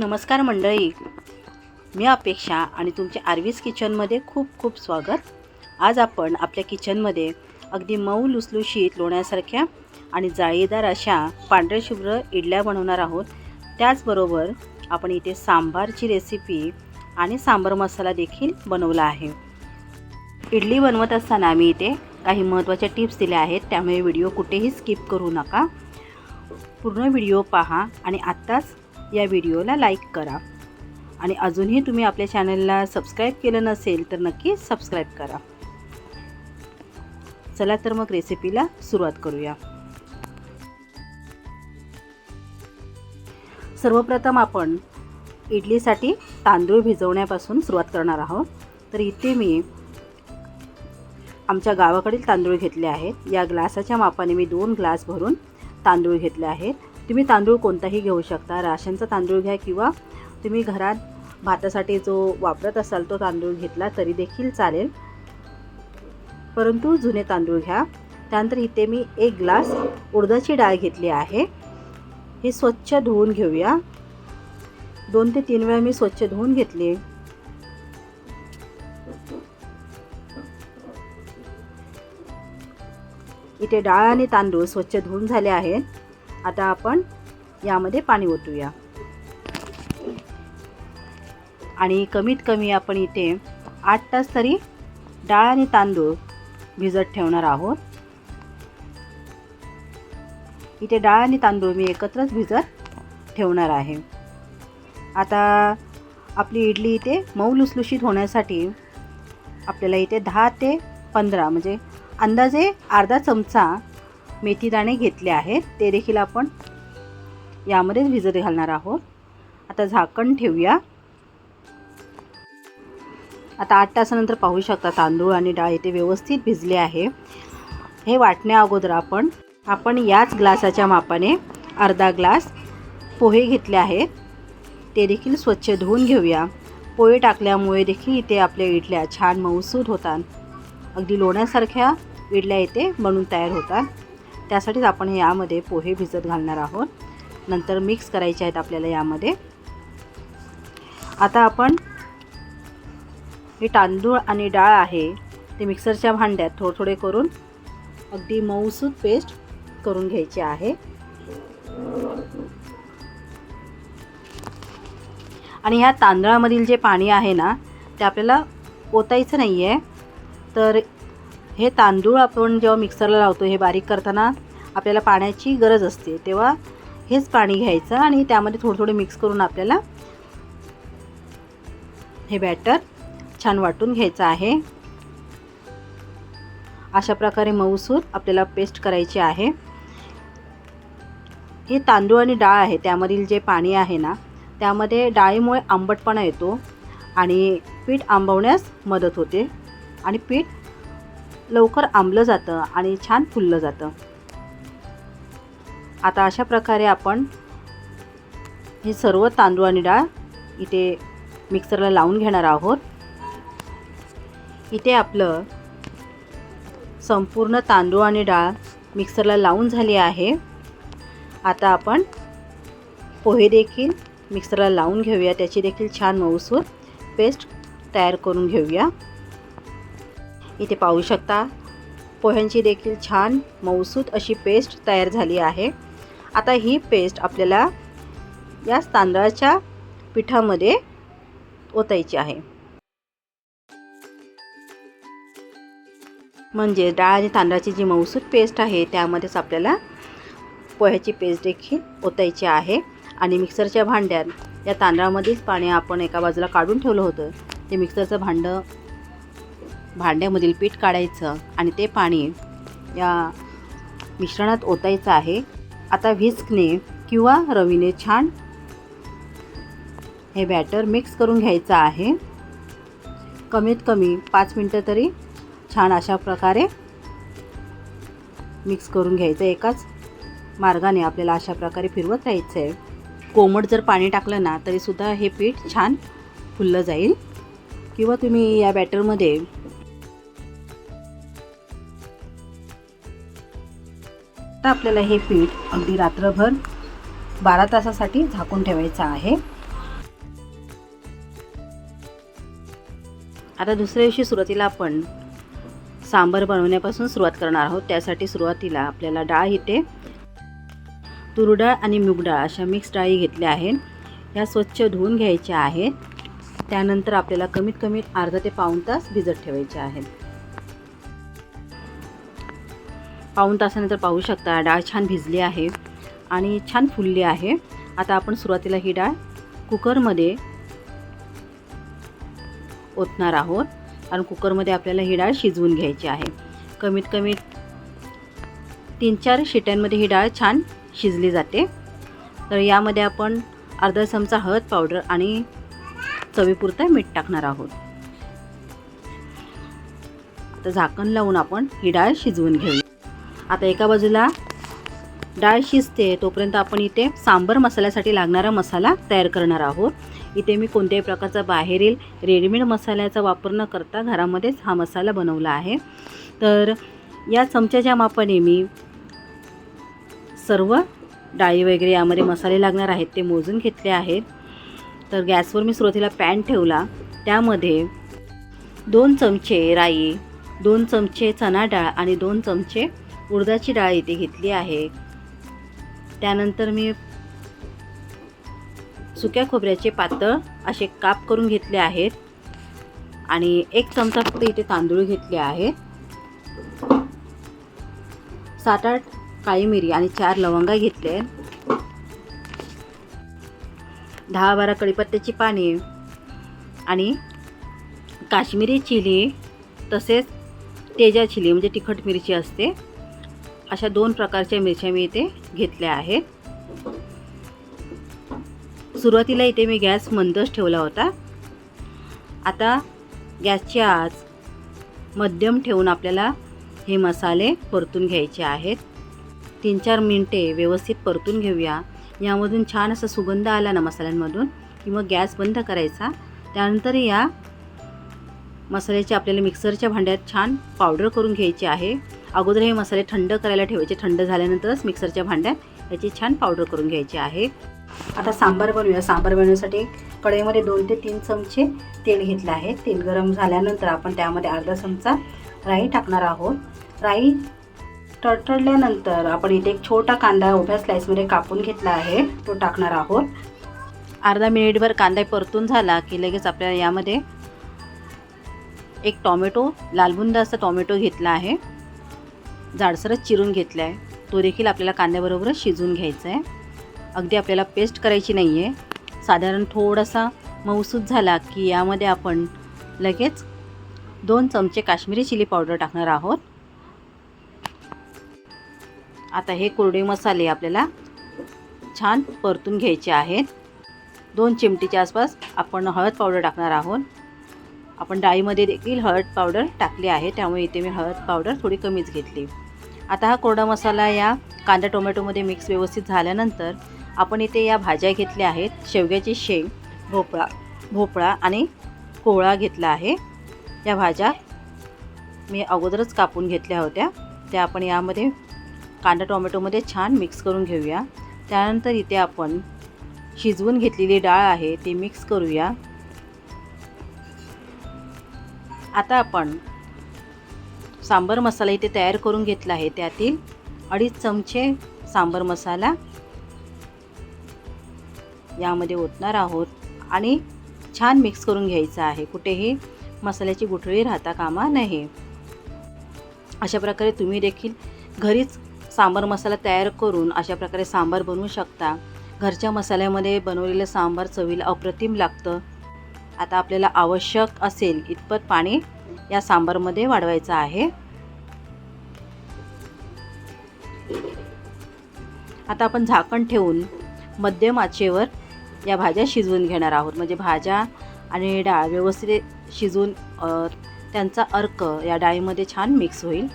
नमस्कार मंडळी. मी अपेक्षा आणि तुमच्या आरवीज किचनमध्ये खूप खूप स्वागत. आज आपण आपल्या किचनमध्ये अगदी मऊ लुसलुशीत लोण्यासारख्या आणि जाळीदार अशा पांढऱ्या शुभ्र इडल्या बनवणार आहोत. त्याचबरोबर आपण इथे सांबारची रेसिपी आणि सांबार मसाला देखील बनवला आहे. इडली बनवत असताना मी इथे काही महत्त्वाच्या टिप्स दिल्या आहेत त्यामुळे व्हिडिओ कुठेही स्किप करू नका. पूर्ण व्हिडिओ पहा आणि आत्ताच या व्हिडिओला लाईक करा. आणि अजूनही तुम्ही आपल्या चॅनलला सबस्क्राईब केलं नसेल तर नक्की सबस्क्राईब करा. चला तर मग रेसिपीला सुरुवात करूया. सर्वप्रथम आपण इडलीसाठी तांदूळ भिजवण्यापासून सुरुवात करणार आहोत. तर इथे मी आमच्या गावाकडील तांदूळ घेतले आहेत. या ग्लासाच्या मापाने मी दोन ग्लास भरून तांदूळ घेतले आहेत. तुम्ही तांदूळ कोणताही घेऊ शकता. राशनचा तांदूळ घ्या किंवा तुम्ही घरात भातासाठी जो वापरत असाल तो तांदूळ घेतला तरी देखील चालेल. परंतु जुने तांदूळ घ्या. त्यानंतर इथे मी एक ग्लास उडदाची डाळ घेतली आहे. हे स्वच्छ धुवून घेऊया. दोन ते तीन वेळा मी स्वच्छ धुवून घेतले. इथे डाळ आणि तांदूळ स्वच्छ धुवून झाले आहेत आता आपण यामध्ये पाणी ओतूया. आणि कमीत कमी आपण इथे आठ तास तरी डाळ आणि तांदूळ भिजत ठेवणार आहोत. इथे डाळ आणि तांदूळ मी एकत्रच भिजत ठेवणार आहे. आता आपली इडली इथे मऊ लुसलुशीत होण्यासाठी आपल्याला इथे दहा ते पंधरा म्हणजे अंदाजे अर्धा चमचा मेथीदाणे घेतले आहेत. ते देखील आपण यामध्येच भिजत घालणार आहोत. आता झाकण ठेवूया. आता आठ तासानंतर पाहू शकता तांदूळ आणि डाळ इथे व्यवस्थित भिजले आहे. हे वाटण्या अगोदर आपण आपण याच ग्लासाच्या मापाने अर्धा ग्लास पोहे घेतले आहेत. ते देखील स्वच्छ धुवून घेऊया. पोहे टाकल्यामुळे देखील इथे आपल्या इडल्या छान मऊसूद होतात. अगदी लोण्यासारख्या इडल्या इथे बनून तयार होतात. त्यासाठीच आपण यामध्ये पोहे भिजत घालणार आहोत. नंतर मिक्स करायचे आहेत आपल्याला यामध्ये. आता आपण हे तांदूळ आणि डाळ आहे ते मिक्सरच्या भांड्यात थोडे थोडे करून अगदी मऊसूद पेस्ट करून घ्यायची आहे. आणि ह्या तांदळामधील जे पाणी आहे ना ते आपल्याला ओतायचं नाही आहे तर हे तांदूळ आपण जेव्हा मिक्सरला लावतो हे बारीक करताना आपल्याला पाण्याची गरज असते. तेव्हा हेच पाणी घ्यायचं आणि त्यामध्ये थोडं थोडं मिक्स करून आपल्याला हे बॅटर छान वाटून घ्यायचं आहे. अशा प्रकारे मऊसूर आपल्याला पेस्ट करायची आहे. हे तांदूळ आणि डाळ आहे त्यामधील जे पाणी आहे ना त्यामध्ये डाळीमुळे आंबटपणा येतो आणि पीठ आंबवण्यास मदत होते. आणि पीठ लवकर आंबलं जातं आणि छान फुललं जातं. आता अशा प्रकारे आपण हे सर्व तांदूळ आणि डाळ इथे मिक्सरला लावून घेणार आहोत. इथे आपलं संपूर्ण तांदूळ आणि डाळ मिक्सरला लावून झाली आहे. आता आपण पोहे देखील मिक्सरला लावून घेऊया. त्याची देखील छान मऊसूर पेस्ट तयार करून घेऊया. इथे पाहू शकता. पोह्यांची देखील छान मऊसूत अशी पेस्ट तयार झाली आहे. आता ही पेस्ट आपल्याला या तांदळाच्या पिठामध्ये ओतायची आहे. म्हणजे डाळ आणि तांदळाची जी मऊसूत पेस्ट आहे त्यामध्येच आपल्याला पोह्याची पेस्ट देखील ओतायची आहे. आणि मिक्सरच्या भांड्यात या तांदळामध्येच पाणी आपण एका बाजूला काढून ठेवलं होतं. ते मिक्सरचं भांडं भांड्यामधील पीठ काढायचं आणि ते पाणी या मिश्रणात ओतायचं आहे. आता व्हिस्कने किंवा रवीने छान हे बॅटर मिक्स करून घ्यायचं आहे. कमीत कमी पाच मिनटं तरी छान अशा प्रकारे मिक्स करून घ्यायचं. एकाच मार्गाने आपल्याला अशा प्रकारे फिरवत राहायचं आहे कोमट जर पाणी टाकलं ना तरीसुद्धा हे पीठ छान फुललं जाईल. किंवा तुम्ही या बॅटरमध्ये तर आपल्याला हे पीठ अगदी रात्रभर बारा तासासाठी झाकून ठेवायचं आहे. आता दुसऱ्या दिवशी सुरुवातीला आपण सांबर बनवण्यापासून सुरुवात करणार आहोत. त्यासाठी सुरुवातीला आपल्याला डाळ इथे तुरडाळ आणि मूग डाळ अशा मिक्स डाळी घेतल्या आहेत. ह्या स्वच्छ धुवून घ्यायच्या आहेत. त्यानंतर आपल्याला कमीत कमी अर्धा ते पाऊण तास भिजत ठेवायचे आहेत. पाऊण तासानंतर पाहू शकता. डाळ छान भिजली आहे आणि छान फुलली आहे. आता आपण सुरुवातीला ही डाळ कुकरमध्ये ओतणार आहोत. कारण कुकरमध्ये आपल्याला ही डाळ शिजवून घ्यायची आहे. कमीत कमी तीन चार शिट्यांमध्ये ही डाळ छान शिजली जाते. तर यामध्ये आपण अर्धा चमचा हळद पावडर आणि चवीपुरतं मीठ टाकणार आहोत. आता झाकण लावून आपण ही डाळ शिजवून घेऊ आता एका बाजूला डाळ शिजते तोपर्यंत आपण इथे सांबर मसाल्यासाठी लागणारा मसाला तयार करणार आहोत. इथे मी कोणत्याही प्रकारचा बाहेरील रेडीमेड मसाल्याचा वापर न करता घरामध्येच हा मसाला बनवला आहे. तर या चमच्याच्या मापाने मी सर्व डाळी वगैरे यामध्ये मसाले लागणार आहेत ते मोजून घेतले आहेत. तर गॅसवर मी सुरुवातीला पॅन ठेवला. त्यामध्ये दोन चमचे राई दोन चमचे चणा डाळ आणि दोन चमचे उडदाची डाळ इथे घेतली आहे. त्यानंतर मी सुक्या खोबऱ्याचे पातळ असे काप करून घेतले आहेत. आणि एक चमचा फक्त इथे तांदूळ घेतले आहे. सात आठ काळी मिरी आणि चार लवंगा घेतले. दहा बारा कढीपत्त्याची पाने आणि काश्मीरी चिली तसेच तेजा चिली म्हणजे तिखट मिरची असते. अशा दोन प्रकारच्या मिरच्या मी इथे घेतल्या आहेत. सुरुवातीला इथे मी गॅस मंदच ठेवला होता. आता गॅसची आज मध्यम ठेवून आपल्याला हे मसाले परतून घ्यायचे आहेत. तीन चार मिनटे व्यवस्थित परतून घेऊया. यामधून छान असा सुगंध आला ना मसाल्यांमधून की मग गॅस बंद करायचा. त्यानंतर या मसाल्याचे आपल्याला मिक्सरच्या भांड्यात छान पावडर करून घ्यायची आहे. अगोदर हे मसाले थंड करायला ठेवायचे. थंड झाल्यानंतरच मिक्सरच्या भांड्यात याची छान पावडर करून घ्यायची आहे. आता सांबार बनवूया. सांबार बनवण्यासाठी कढईमध्ये दोन ते तीन चमचे तेल घेतलं आहे. तेल गरम झाल्यानंतर आपण त्यामध्ये अर्धा चमचा राई टाकणार आहोत. राई तडतडल्यानंतर आपण इथे एक छोटा कांदा उभ्या स्लाईसमध्ये कापून घेतला आहे. तो टाकणार आहोत. अर्धा मिनिटभर कांदा परतून झाला की लगेच आपल्याला यामध्ये एक टॉमॅटो लालबुंद असा टॉमॅटो घेतला आहे. जाडसरच चिरून घेतला आहे तो देखील आपल्याला कांद्याबरोबरच शिजून घ्यायचा आहे अगदी आपल्याला पेस्ट करायची नाही आहे साधारण थोडासा मऊसूत झाला की यामध्ये आपण लगेच दोन चमचे काश्मीरी चिली पावडर टाकणार आहोत. आता हे कोरडे मसाले आपल्याला छान परतून घ्यायचे आहेत. दोन चिमटीच्या आसपास आपण हळद पावडर टाकणार आहोत. आपण डाळीमध्ये देखील हळद पावडर टाकली आहे त्यामुळे इथे मी हळद पावडर थोडी कमीच घेतली. आता हा कोरडा मसाला या कांदा टोमॅटोमध्ये मिक्स व्यवस्थित झाल्यानंतर आपण इथे या भाज्या घेतल्या आहेत शेवग्याची शेंग भोपळा भोपळा आणि कोवळा घेतला आहे. या भाज्या मी अगोदरच कापून घेतल्या होत्या. त्या आपण यामध्ये कांदा टोमॅटोमध्ये छान मिक्स करून घेऊया. त्यानंतर इथे आपण शिजवून घेतलेली डाळ आहे ती मिक्स करूया. आता आपण सांबर मसाला इथे तयार करून घेतला आहे. त्यातील अडीच चमचे सांबर मसाला यामध्ये ओतणार आहोत. आणि छान मिक्स करून घ्यायचा आहे. कुठेही मसाल्याची गुठळी राहता कामा नये. अशा प्रकारे तुम्ही देखील घरीच सांबार मसाला तयार करून अशा प्रकारे सांबार बनवू शकता. घरच्या मसाल्यामध्ये बनवलेलं सांबार चवीला अप्रतिम लागतं. आता आपल्याला आवश्यक असेल इतपत पाणी या सांबारमध्ये वाढवायचं आहे. आता आपण झाकण ठेवून मध्यम आचेवर या भाज्या शिजवून घेणार आहोत. म्हणजे भाज्या आणि डाळ व्यवस्थित शिजवून त्यांचा अर्क या डाळीमध्ये छान मिक्स होईल.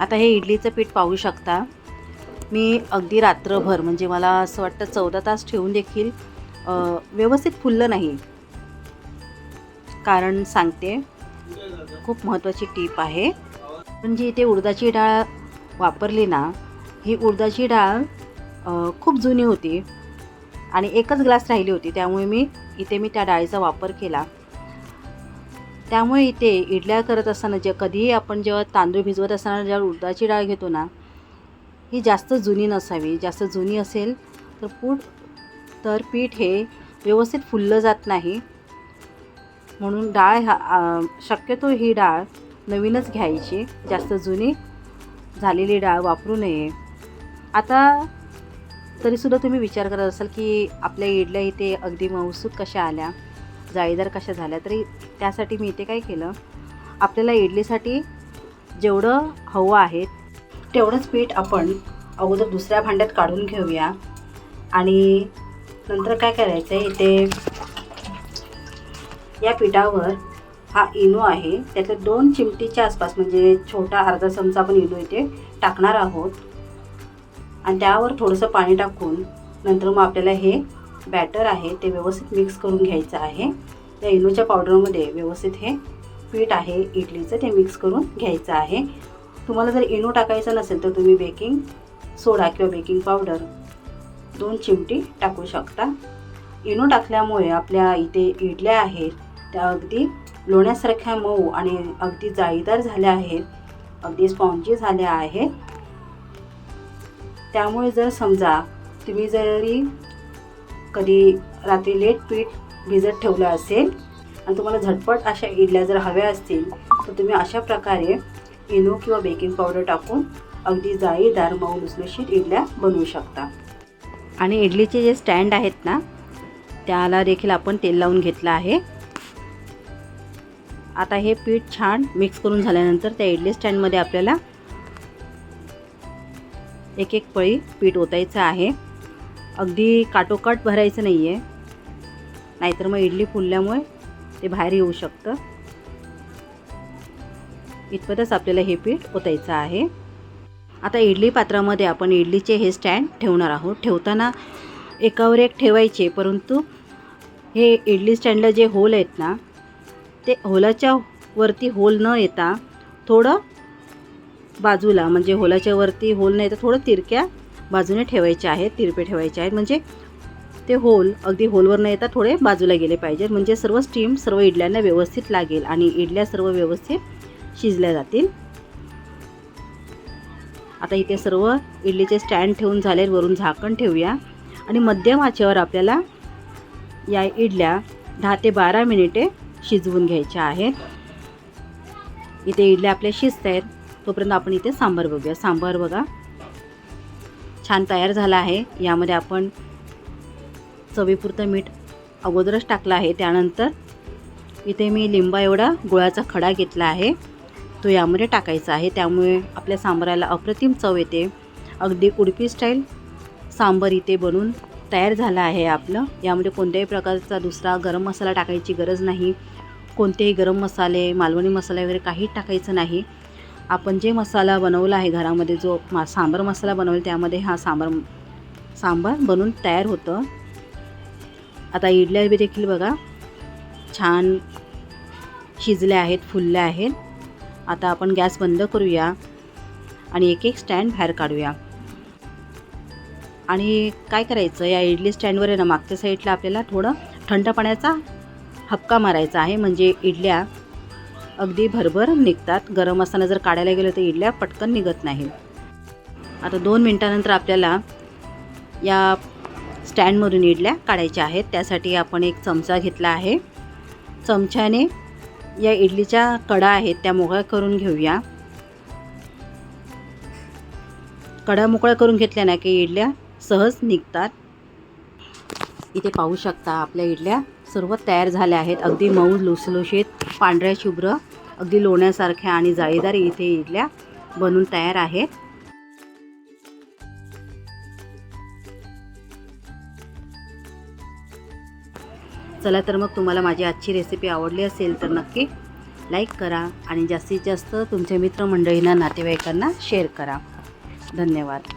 आता हे इडलीचं पीठ पाहू शकता. मी अगदी रात्रभर म्हणजे मला असं वाटतं चौदा तास ठेवून देखील व्यवस्थित फुललं नाही. कारण सांगते. खूप महत्त्वाची टीप आहे. पण जी इथे उडदाची डाळ वापरली ना ही उडदाची डाळ खूप जुनी होती आणि एकच ग्लास राहिली होती. त्यामुळे मी इथे मी त्या डाळीचा वापर केला. त्यामुळे इथे इडल्या करत असताना जे कधीही आपण जेव्हा तांदूळ भिजवत असताना जेव्हा उडदाची डाळ घेतो ना ही जास्त जुनी नसावी. जास्त जुनी असेल तर पूट तर पीठ हे व्यवस्थित फुललं जात नाही. म्हणून डाळ हा शक्यतो ही डाळ नवीनच घ्यायची. जास्त जुनी झालेली डाळ वापरू नये. आता तरीसुद्धा तुम्ही विचार करत असाल की आपल्या इडल्या इथे अगदी मऊसूत कशा आल्या जाळीदार कशा झाल्या तरी त्यासाठी मी इथे काय केलं आपल्याला इडलीसाठी जेवढं हवं आहे तेवढंच पीठ आपण अगोदर दुसऱ्या भांड्यात काढून घेऊया. आणि नंतर काय करायचं आहे इथे या पिठावर हा इनो आहे. त्यातल्या दोन चिमटीच्या आसपास म्हणजे छोटा अर्धा चमचा आपण इनो इथे टाकणार आहोत. आणि त्यावर थोडंसं पाणी टाकून नंतर मग आपल्याला हे बॅटर आहे ते व्यवस्थित मिक्स करून घ्यायचं आहे. त्या इनोच्या पावडरमध्ये व्यवस्थित हे पीठ आहे इडलीचं ते मिक्स करून घ्यायचं आहे. तुम्हाला जर इनो टाकायचं नसेल तर तुम्ही बेकिंग सोडा किंवा बेकिंग पावडर दोन चिमटी टाकू शकता. इनो टाकल्यामुळे आपल्या इथे इडल्या आहेत त्या अगदी लोण्यासारख्या मऊ आणि अगदी जाळीदार झाल्या आहेत. अगदी स्पॉन्जी झाल्या आहेत. त्यामुळे जर समजा तुम्ही जरी कधी रात्री लेट पीठ भिजत ठेवलं असेल आणि तुम्हाला झटपट अशा इडल्या जर हव्या असतील तर तुम्ही अशा प्रकारे इनो किंवा बेकिंग पावडर टाकून अगदी जाळीदार मऊ लुसलुशीत इडल्या बनवू शकता. आणि इडलीचे जे स्टँड आहेत ना त्याला देखील आपण तेल लावून घेतलं आहे. आता हे पीठ छान मिक्स करून झाल्यानंतर त्या इडली स्टँडमध्ये आपल्याला एक एक पळी पीठ ओतायचं आहे. अगदी काटोकाट भरायचं नाही आहे नाहीतर मग इडली फुलल्यामुळे ते बाहेर येऊ शकतं. इतपतच आपल्याला हे पीठ ओतायचं आहे. आता इडली पात्रामध्ये आपण इडलीचे हे स्टँड ठेवणार आहोत. ठेवताना एकावर एक ठेवायचे परंतु हे इडली स्टँडला जे होल आहेत ना ते होलाच्या वरती होल न येता थोडं बाजूला म्हणजे होलाच्या वरती होल नाही येता थोडं तिरक्या बाजूने ठेवायचे आहेत तिरपे ठेवायचे आहेत. म्हणजे ते होल अगदी होलवर न येता थोडे बाजूला गेले पाहिजेत. म्हणजे सर्व स्टीम सर्व इडल्यांना व्यवस्थित लागेल आणि इडल्या सर्व व्यवस्थित शिजल्या जातील. आता इथे सर्व इडलीचे स्टँड ठेवून झाले वरून झाकण ठेवूया. आणि मध्यम आचेवर आपल्याला या इडल्या दहा ते बारा मिनिटे शिजवून घ्यायच्या आहेत. इथे इडल्या आपल्या शिजत आहेत. तोपर्यंत आपण इथे सांबार बघूया. सांबार बघा. छान तयार झाला आहे. यामध्ये आपण चवीपुरतं मीठ अगोदरच टाकलं आहे. त्यानंतर इथे मी लिंबा एवढा गुळाचा खडा घेतला आहे. तो यामध्ये टाकायचा आहे. त्यामुळे आपल्या सांबाराला अप्रतिम चव येते. अगदी उडपी स्टाईल सांबर इथे बनून तयार झालं आहे आपलं. यामध्ये कोणत्याही प्रकारचा दुसरा गरम मसाला टाकायची गरज नाही. कोणतेही गरम मसाले मालवणी मसाले वगैरे काही टाकायचं नाही. आपण जे मसाला बनवला आहे घरामध्ये जो मा सांबार मसाला बनवला त्यामध्ये हा सांबार सांबार बनून तयार होतं. आता इडल्या बी देखील बघा छान शिजल्या आहेत फुलल्या आहेत. आता आपण गॅस बंद करूया आणि एक एक स्टँड बाहेर काढूया. आणि काय करायचं या इडली स्टँडवर आहे ना मागच्या साईडला आपल्याला थोडं थंड पाण्याचा हक्का मारायचा आहे. म्हणजे इडल्या अगदी भरभर निघतात. गरम असताना जर काढायला गेलं तर इडल्या पटकन निघत नाही. आता दोन मिनटानंतर आपल्याला या स्टँडमधून इडल्या काढायच्या आहेत. त्यासाठी आपण एक चमचा घेतला आहे. चमच्याने या इडलीच्या कडा आहेत त्या मोकळ्या करून घेऊया. कडा मोकळ्या करून घेतल्या ना की इडल्या सहज निघतात. इथे पाहू शकता आपल्या इडल्या. सर्व तयार झाल्या आहेत. अगदी मऊ लुसलुशीत पांढऱ्या शुभ्र अगदी लोण्यासारख्या आणि जाळीदार इथे इडल्या बनून तयार आहेत. चला तर मग तुम्हाला माझी आजची रेसिपी आवडली असेल तर नक्की लाईक करा आणि जास्तीत जास्त तुमच्या मित्रमंडळींना नातेवाईकांना शेअर करा. धन्यवाद.